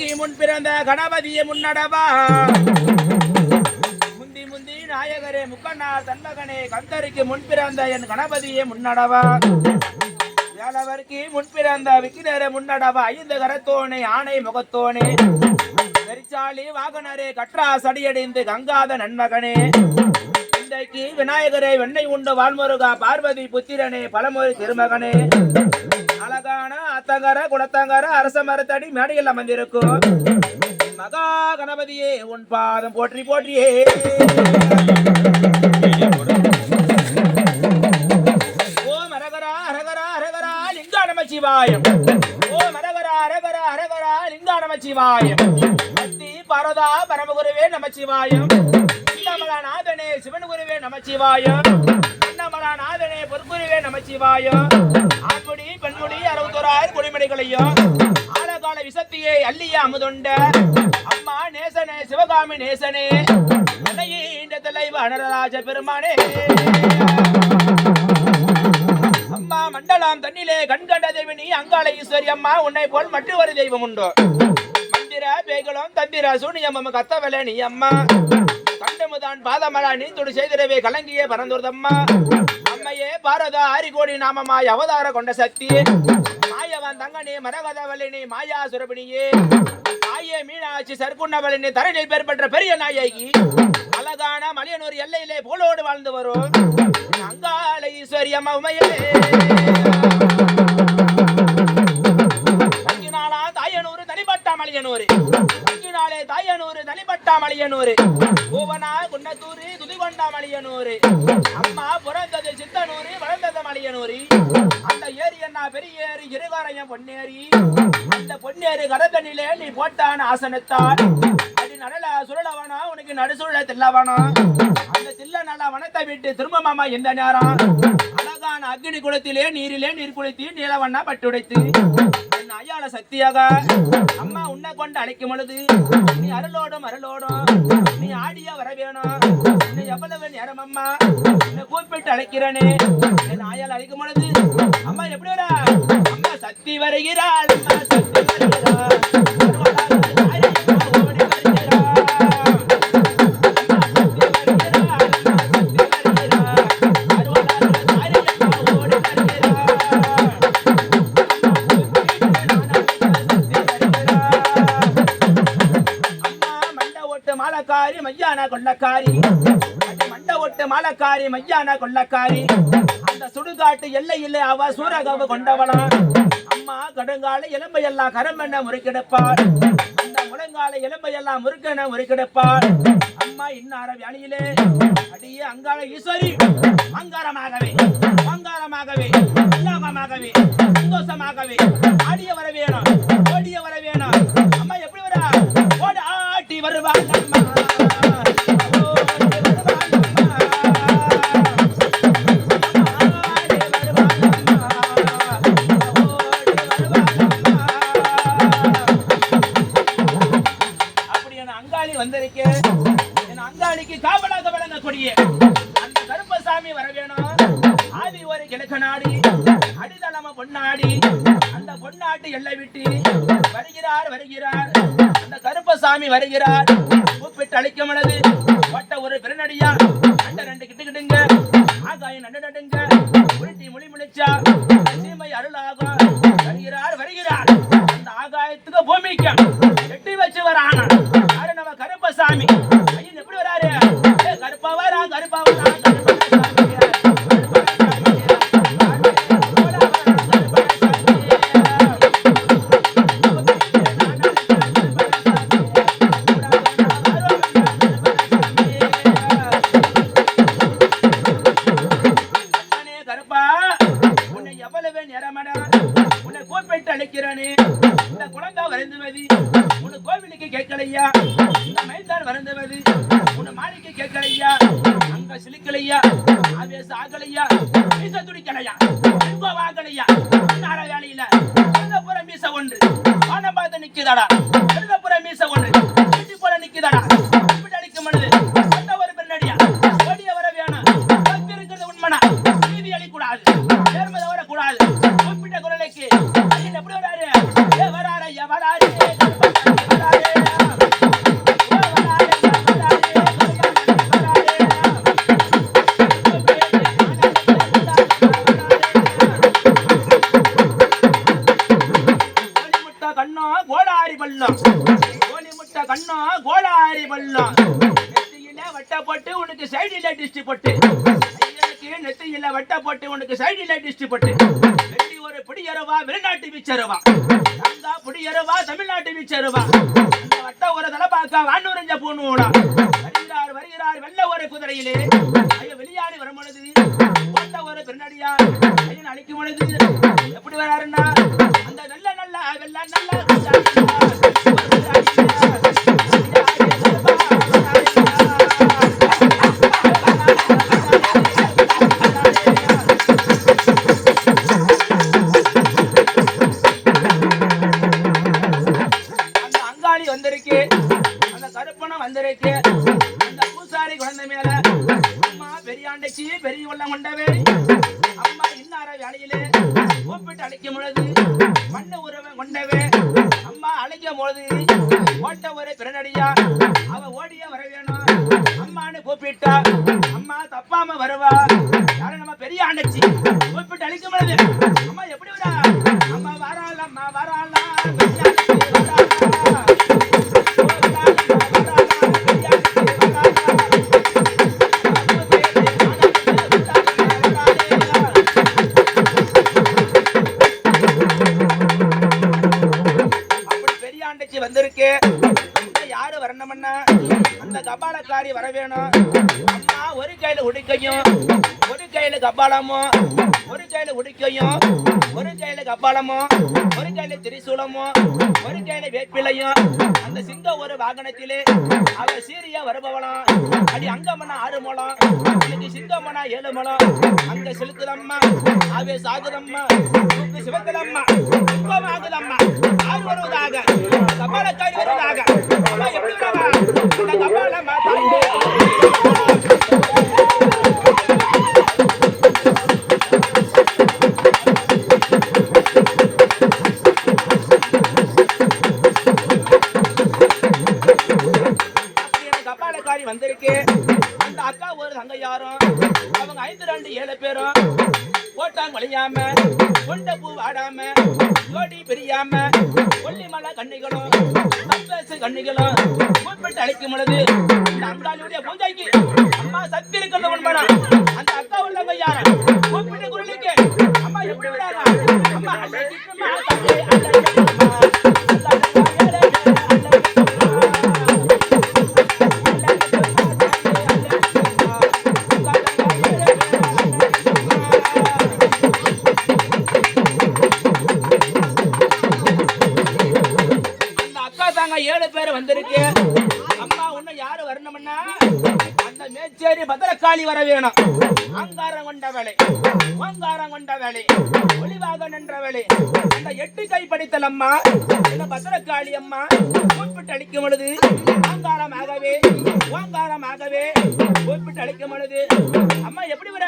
கந்தருக்கு முன் பிறந்த கணபதியை முன்னடவா? முந்தி முந்தி நாயகரே முக்கண்ணா தன்மகனே கந்தருக்கு முன் பிறந்த என் கணபதியை முன்னடவா? வேலவர்க்கு முன் பிறந்த விக்கினரே முன்னடவா? ஐந்து கரத்தோனே ஆணை முகத்தோனே. பெரிச்சாலி வாகனரே கற்றா சடியடைந்து கங்காத நன்மகனே. இன்றைக்கு விநாயகரே வெண்ணெய் உண்டு வாழ்முருகா பார்வதி புத்திரனே பலமொழி திருமகனே. அழகான அத்தங்கர குளத்தங்கர அரச மரத்தடி மேடையில் அமர்ந்திருக்கும் மகா கணபதியே உன் பாதம் போற்றி போற்றியே. ஓம் அரகரா அரகரா அரகரா லிங்கா நம சிவாயம். ஓம் அரகரா அரகரா அரகரா லிங்கா நம சிவாயம். பரதா பரமகுருவே நம சிவாயம். அண்ணமலாநாதனே சிவன் குருவே நமச்சிவாயம் அண்ணமலாநாதனே பொற்குருவே நமச்சிவாயம் ஆண்குடி பெண்குடி அறுபத்தோராயிரம் குடிமணிகளையும் ஆழகால விசத்தியை அள்ளிய அமுதுண்ட அம்மா நேசனே சிவகாமி நேசனே என்னையே இந்த தலைவ அனரராஜ பெருமானே. அம்மா மண்டலம் தண்ணிலே கண்கண்ட தேவி நீ அங்காள ஈஸ்வரி அம்மா உன்னை போல் மற்றொரு தெய்வம் உண்டோ மந்திர பேய்களும் தந்திர சூனியம் அம்மா கத்தவல நீ அம்மா. கண்டமுதான் பாதமலா நீ துடு செய்திடவே கலங்கிய பரந்தூர்தம்மா. அம்மையே பாரதா ஆரிகோடி நாமமாய் அவதார கொண்ட சக்தி. மாயவன் தங்கனே மரகதவலினி மாயா சுரபிணியே. மாயே மீனாட்சி சர்க்குண்ணவலினி தரணில் பேர் பெற்ற பெரிய நாயகி. அழகான மலையனூர் எல்லையிலே போலோடு வாழ்ந்து வரும். அங்காள ஈஸ்வரி அம்மா உமையே. தாயனூறு பூவனா குன்னத்தூரு துதிகொண்டா அம்மா பிறந்தது சித்தனூர் வளர்ந்தது மலையனூரு அந்த ஏரி என்ன பெரிய ஏரி இருகாரையம் பொன்னேரி அந்த பொன்னேரி கடத்தண்ணிலே நீ போட்டான் ஆசனத்தான் அது நடல சுழலவனா உனக்கு நடுசுழல தில்லவனா. அந்த தில்ல நல்லா வனத்தை விட்டு திரும்ப மாமா எந்த நேரம். அழகான அக்னி குளத்திலே நீரிலே நீர் குளித்து நீலவண்ணா பட்டுடைத்து. என் அயாள சக்தியாக அம்மா உன்னை கொண்டு அழைக்கும் பொழுது நீ அருளோடும் அருளோடும் நீ ஆடியா வர வேணும் நீ எவ்வளவு நேரம் அம்மா என்னை கூப்பிட்டு அழைக்கிறனே. என் ஆயால் அழைக்கும் பொழுது அம்மா எப்படி வரா அம்மா சக்தி வருகிறாள். அம்மா சக்தி வருகிறாள். கொள்ளக்காரி மண்ட ஒட்டு மாலக்காரி மையான கொள்ளக்காரி. அந்த சுடுகாட்டு எல்லையில் அவ சூரகவு கொண்டவளா. அம்மா கடுங்கால எலும்பையெல்லாம் கரமெண்ண முறுக்கெடுப்பாள். அந்த முழங்கால எலும்பையெல்லாம் முறுக்கென முறுக்கெடுப்பாள். அம்மா இன்னார வேலையிலே அடியே அங்காள ஈஸ்வரி. அங்காரமாகவே அங்காரமாகவே உல்லாபமாகவே சந்தோஷமாகவே ஆடிய வர வேணும் ஓடிய வர வேணும் அம்மா எப்படி வரா? ஓட ஆட்டி வருவாங்க என் அங்காளிக்கு காவலாக வழங்கக்கூடிய அந்த கருப்பசாமி வர வேணும் ஆதி ஒரு கிழக்கு நாடி அடிதளம பொன்னாடி அந்த பொன்னாட்டு எல்லை விட்டு வருகிறார் வருகிறார். அந்த கருப்பசாமி வருகிறார். கூப்பிட்டு அழைக்க மனது பட்ட ஒரு பெருநடியா அண்ட ரெண்டு கிட்டு கிட்டுங்க ஆகாயம் நண்டு நடுங்க உருட்டி மொழி முழிச்சா சீமை அருளாகும் வருகிறார் வருகிறார். அந்த ஆகாயத்துக்கு பூமிக்கு எட்டி வச்சு வரான அரு நம்ம கருப்பசாமி. எப்படி வராரு? கருப்பாவா கருப்பாவா கேட்கலையா இந்த மைந்தான் வருந்துவது உன் மாளிகை கேட்கலையா? அங்க சிலுக்கலையா? ஆவேச ஆகலையா மீச துடிக்கலையா? எங்கோ வாங்கலையா? நாள வேலையில எழுதப்புற மீச ஒன்று. வானம் பார்த்து நிக்குதாடா? எழுதப்புற மீச ஒன்று. வீட்டு போல நிக்குதாடா? பள்ளம் கோழி முட்டை கண்ணா கோடாரி பள்ளம் நெத்தியில வட்ட போட்டு உனக்கு சைடில டிஸ்ட் போட்டு. ஐயனுக்கு நெத்தியில வட்ட போட்டு உனக்கு சைடில டிஸ்ட் போட்டு. வெள்ளி ஒரு பிடியரவா வெளிநாட்டு வீச்சரவா அங்கா பிடியரவா தமிழ்நாட்டு வீச்சரவா அந்த வட்ட ஒரு தலை பார்க்க வானூரஞ்ச பூணூடா வருகிறார் வருகிறார் வெள்ள ஒரு குதிரையிலே. ஐயோ வெளியாடி வரும் பொழுது வந்த ஒரு பின்னடியா ஐயன் அழிக்கும் பொழுது எப்படி வராருன்னா அந்த வெள்ள நல்ல வெள்ள நல்ல உள்ளம் அம்மா இன்னார வேலையிலே? கூப்பிட்டு அழைக்கும் பொழுது மண்ணு உறவன் கொண்டவே அம்மா அழைக்கும் பொழுது ஓட்ட ஒரு பிறனடியா? அவ ஓடிய வர வேணும் அம்மான்னு கூப்பிட்டா அம்மா தப்பாம வருவா. யாரும் நம்ம பெரிய ஆண்டச்சி. கூப்பிட்டு அழைக்கும் பொழுது அம்மா எப்படி வரா? அம்மா இந்த யாரு வரணும்னா அந்த கபாலக்காரி வர வேணும். அம்மா ஒரு கையில உடுக்கையும் ஒரு கையில கபாலமும் ஒரு கையில உடுக்கையும் ஒரு கையில கபாலமும் ஒரு கையில திரிசூலமும் ஒரு கையில வேப்பிலையும். அந்த சிங்க ஒரு வாகனத்திலே அவ சீரியா வருபவளாம். அடி அங்கமனா ஆறு மூலம் இன்னைக்கு சிங்கமனா ஏழு மூலம் அங்க செலுத்துதம்மா அவே சாகுதம்மா தூக்கு சிவக்குதம்மா ஆகுதம்மா ஆறு வருவதாக? கபாலக்காரி வருவதாக. அம்மா எப்படி போட்டாங்க வழியாம கொண்ட பூ வாடாம ஜோடி பிரியாம கொல்லிமலை கண்ணிகளும் சப்பேசு கண்ணிகளும் கூப்பிட்டு அழைக்கும் பொழுது இந்த அங்காளியுடைய பூஜைக்கு அம்மா சக்தி இருக்கிறது உண்மைனா அந்த அக்கா உள்ள பையார கூப்பிட்டு குரலுக்கு அம்மா எப்படி விடாதா அம்மா அழகிக்குமா தங்கை பத்திரக்காளி வர வேணும் அங்காரம் கொண்ட வேலை. ஓங்காரம் கொண்ட வேலை. ஒளிவாக நின்ற வேலை. அந்த எட்டு கை படித்தல் அம்மா இந்த பத்திரக்காளி அம்மா கூப்பிட்டு அளிக்கும் பொழுது அங்காரமாகவே ஓங்காரமாகவே கூப்பிட்டு அளிக்கும் பொழுது அம்மா எப்படி வர?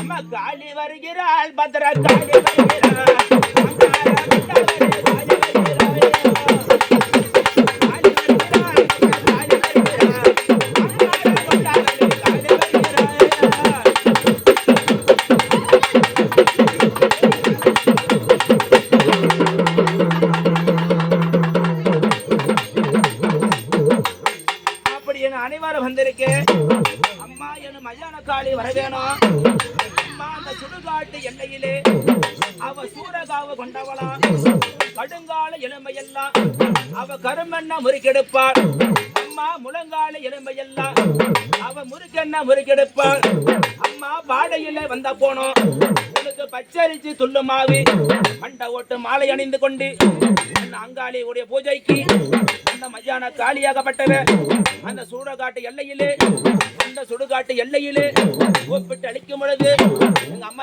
அம்மா காளி வருகிறாள் பத்திரக்காளி வருகிறாள். அனைவரும் வந்திருக்கு அம்மா என் மயான காளி வர வேணும் அம்மா அந்த சுடுகாட்டு எல்லையிலே அவ சூரகாவ கொண்டவளா. கடுங்கால எலும்பையெல்லாம் அவ கருமென்ன முறுக்கெடுப்பாள் அம்மா முழங்கால எலும்பையெல்லாம் அவ முறுக்கென்ன முறுக்கெடுப்பாள் அம்மா பாடையில வந்த போனோம் உனக்கு பச்சரிச்சு துள்ளு மாவி மண்டை ஓட்டு மாலை அணிந்து கொண்டு. அந்த அங்காளி உடைய பூஜைக்கு அந்த மையான காலியாகப்பட்டது. அந்த சூடகாட்டு எல்லையிலே அந்த சுடுகாட்டு எல்லையிலே கூப்பிட்டு அளிக்கும் பொழுது எங்க அம்மா